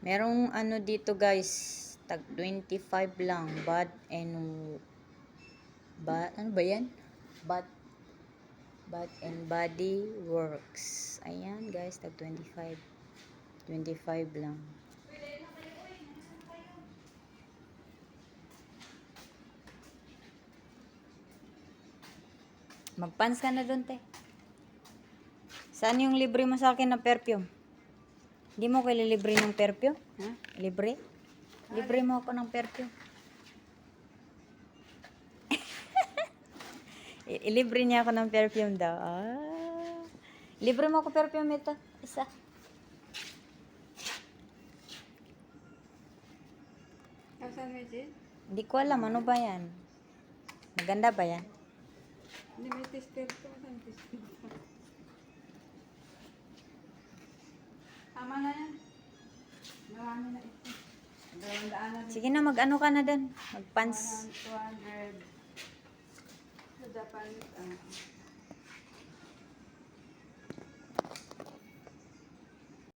Merong ano dito guys, tag 25 lang, bad and ba ano ba 'yan? Bad Bath and Body Works. Ayan guys, tag 25. 25 lang. Magpans ka na doon, te. Saan yung libre mo sa akin ng perfume? Hindi mo ko ililibre ng perfume? Ha? Libre? Libre mo ako ng perfume. Ilibre niya ako ng perfume daw. Ah. Libre mo ako perfume ito. Isa. Sis? Hindi ko alam. Ano ba yan? Maganda ba yan? Hindi may tester ko. Asan tester Tama na yan. Marami na ito. Daan na. Sige na, mag-ano ka na doon. Mag-pants. 200. Sa Japan, ah,